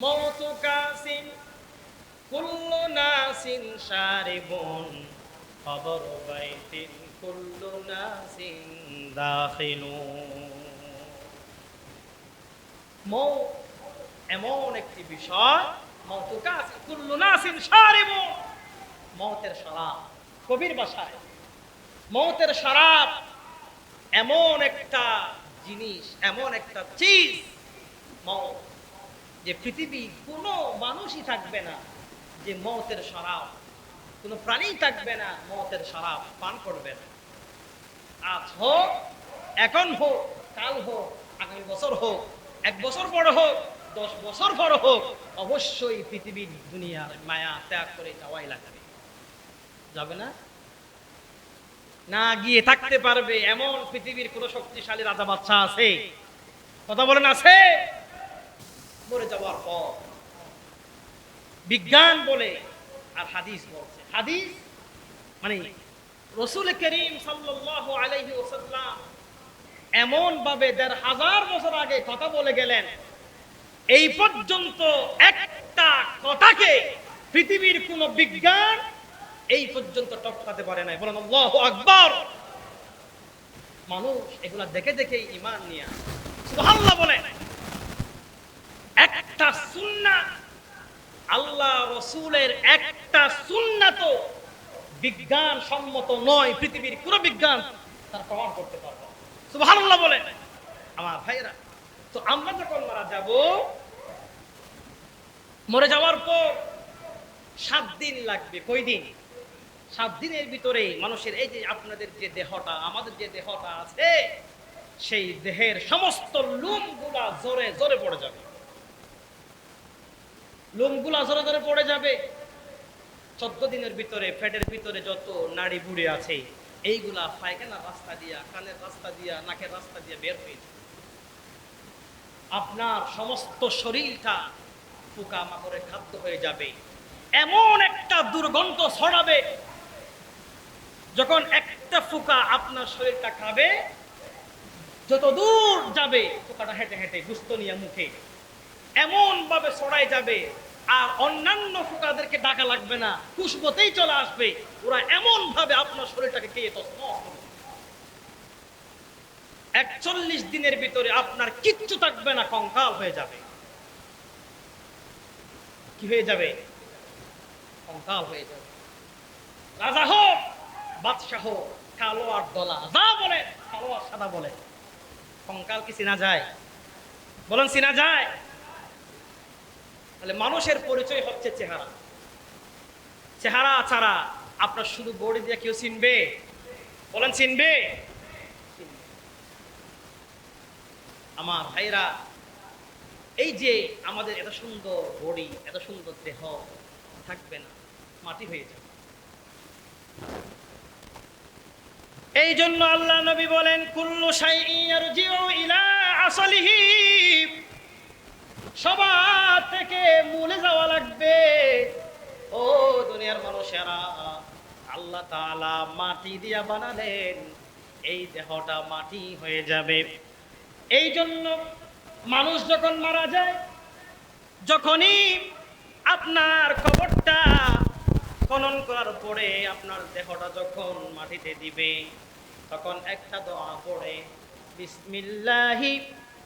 মত কাসিন কুল্লু নাসিন শারিবুন খবর বাইতিন কুল্লু নাসিন দাখিলুন মৌ, এমন একটি বিষয়, মত কাসিন কুল্লু নাসিন শারিবুন মতের শরাব, কবির বাসায়। মতের শরাব, এমন একটা জিনিস, এমন একটা চিজ, মৌ যে পৃথিবীর কোনো মানুষই থাকবে না যে মৌতের শরাব কোনো প্রাণী থাকবে না মৌতের শরাব পান করবে না। আজ হোক, এখন হোক, কাল হোক, আগামী বছর হোক, এক বছর পর হোক, দশ বছর পর হোক, অবশ্যই পৃথিবীর দুনিয়ার মায়া ত্যাগ করে যাওয়াই লাগবে। যাবে না? না গিয়ে থাকতে পারবে এমন পৃথিবীর কোন শক্তিশালী রাজা বাচ্চা আছে? কথা বলেন, আছে? মরে যাওয়ার পর। বিজ্ঞান বলে আর হাদিস বলছে। হাদিস মানে রসুল করিম সাল্লাল্লাহু এমন ভাবে দেড় হাজার বছর আগে কথা বলে গেলেন, এই পর্যন্ত একটা কথাকে পৃথিবীর কোন বিজ্ঞান এই পর্যন্ত টপকাতে পারে নাই। বলেন, আল্লাহু আকবার! মানুষ এগুলা দেখে দেখে ইমান নিয়ে সুবহানাল্লাহ বলেন। একটা সুন্নাহ আল্লাহ রসুলের একটা সুন্নাত বিজ্ঞান সম্মত নয়, পৃথিবীর কোন বিজ্ঞান তার প্রমাণ করতে পারবে। সুবহানাল্লাহ বলেন। আমার ভাইরা তো আমরা যখন মারা যাব, মরে যাওয়ার পর সাত দিন লাগবে। কই দিন? সাত দিনের ভিতরে মানুষের এই যে আপনাদের যে দেহটা, আমাদের যে দেহটা আছে, সেই দেহের সমস্ত লুমগুলা জোরে জোরে পড়ে যাবে। লোমগুলা জোরে ধরে পড়ে যাবে। চোদ্দ দিনের ভিতরে, ফ্যাটের ভিতরে যত নাড়ি বুড়ি আছে, এইগুলা পায়খানার রাস্তা দিয়া, কানের রাস্তা দিয়া, নাকের রাস্তা দিয়া বের হয়ে আপনার সমস্ত শরীরটা পোকা মাকড়ের খাদ্য হয়ে যাবে। এমন একটা দুর্গন্ধ ছড়াবে, যখন একটা ফুকা আপনার শরীরটা খাবে, যত দূর যাবে, পোকাটা হেঁটে হেঁটে গুস্ত নিয়ে মুখে এমন ভাবে ছড়াই যাবে আর অন্যান্য ফোকাদেরকে ডাকা লাগবে না। খুশবতেই চলে আসবে। ওরা এমন ভাবে আপনার শরীরটাকে খেয়ে তছনছ একচল্লিশ দিনের ভিতরে আপনার কিচ্ছু থাকবে না, কঙ্কাল হয়ে যাবে। কি হয়ে যাবে? কঙ্কাল হয়ে যাবে। রাজা হোক, বাদশাহ কালো আর দলা, যা বলে, কালো আর সাদা বলে। কঙ্কাল কি চেনা যায়? বলেন চিনা যায়? তাহলে মানুষের পরিচয় হচ্ছে চেহারা। চেহারা ছাড়া আপনার শুধু বডি দিয়ে কেউ চিনবে? বলেন, চিনবে। আমার ভাইরা এই যে আমাদের এত সুন্দর বডি, এত সুন্দর দেহ, থাকবে না, মাটি হয়ে যাবে। এই জন্য আল্লাহ নবী বলেন, কুল্লু ইয়ারজিউ ইলা আসলিহি। সবার থেকে মূলে যাওয়া লাগবে। ও দুনিয়ার মানুষেরা, আল্লাহ তাআলা মাটি দিয়া বানালেন, এই দেহটা মাটি হয়ে যাবে। এই জন্য মানুষ যখন মারা যায়, যখনই আপনার কবরটা খনন করার পরে আপনার দেহটা যখন মাটিতে দিবে, তখন একটা দোয়া পড়ে, বিসমিল্লাহি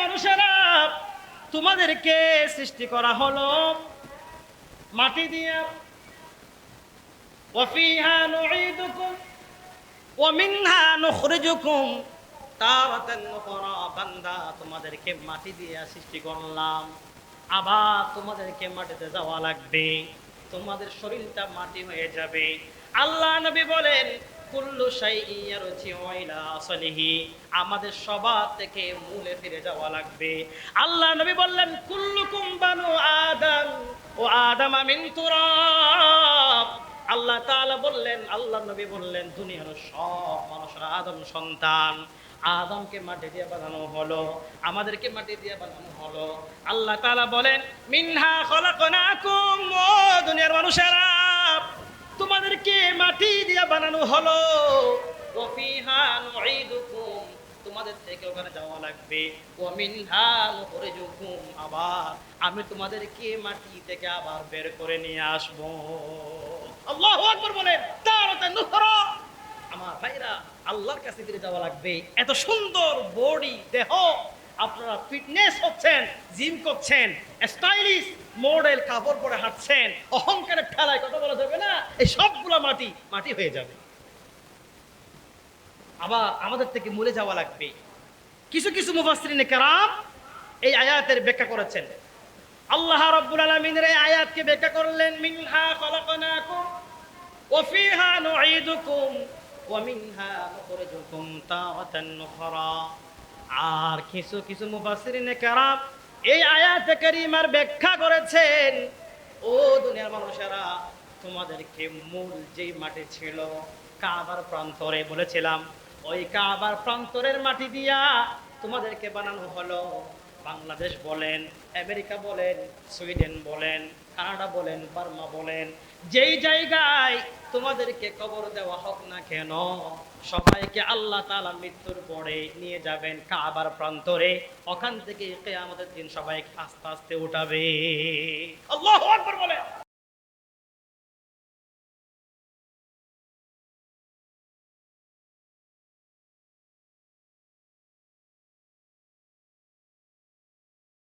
মানুষেরা, তোমাদেরকে সৃষ্টি করা হলো মাটি দিয়ে। তোমাদেরকে মাটি দিয়ে সৃষ্টি করলাম। আবার তোমাদেরকে মাটিতে যাওয়া লাগবে, তোমাদের শরীরটা মাটি হয়ে যাবে। আল্লাহ নবী বলেন কুল্লু আমাদের সবার থেকে মূলে ফিরে যাওয়া লাগবে। আল্লাহ নবী বললেন, কুল্লুকুম বানু আদম, ও আদম মিন তুরাব। আল্লাহ তাআলা বললেন, আল্লাহ নবী বললেন, দুনিয়ার সব মানুষরা আদম সন্তান। আদমকে মাটি দিয়ে বানানো হলো, আমাদেরকে মাটি দিয়ে বানানো হলো। আল্লাহ তাআলা বলেন, মিনহা খলাকনাকুম, ও দুনিয়ার মানুষেরা। তোমাদেরকে মাটি দিয়ে বানানো হলো। তোমাদের থেকে ওখানে যাওয়া লাগবে। ও মিনহা নুখরিজুকুম আবার আমি তোমাদেরকে মাটি থেকে আবার বের করে নিয়ে আসব। আল্লাহু আকবার বলেন আমার ভাইরা আল্লাহর কাছে ফিরে যাওয়া লাগবে। এত সুন্দর বডি দেহ। আপনারা ফিটনেস হচ্ছেন জিম করছেন স্টাইলিশ মডেল কাপড় পরে হাঁটছেন অহংকারের ঠেলায় কথা বলা যাবে না, এই সবগুলো মাটি মাটি হয়ে যাবে। আবার আমাদের থেকে মরে যাওয়া লাগবে। কিছু কিছু মুফাসসিরিনে কেরাম এই আয়াতের ব্যাখ্যা করেছেন। আল্লাহ রাব্বুল আলামিনের এই আয়াতকে ব্যাখ্যা করলেন, মিনহা খলাকনাকুম ওয়া ফিহা নুঈদুকুম ওয়া মিনহা নুখরিজুকুম তারাতান নুখরা। আর কিছু কিছু এই আয়াতে কারীমার ব্যাখ্যা করেছেন। ও দুনিয়ার মানুষেরা, তোমাদেরকে মূল যেই মাটি ছিল কাবার প্রান্তরে বলেছিলাম, ওই কাবার প্রান্তরের মাটি দিয়া তোমাদেরকে বানানো হলো। বাংলাদেশ বলেন, আমেরিকা বলেন, সুইডেন বলেন কানাডা বলেন বার্মা বলেন, যেই জায়গায় তোমাদেরকে কবর দেওয়া হোক না কেন, সবাইকে আল্লাহ তালা মৃত্যুর পরে নিয়ে যাবেন কাবার প্রান্তরে। ওখান থেকে আমাদের দিন সবাইকে আস্তে আস্তে উঠাবে। আল্লাহ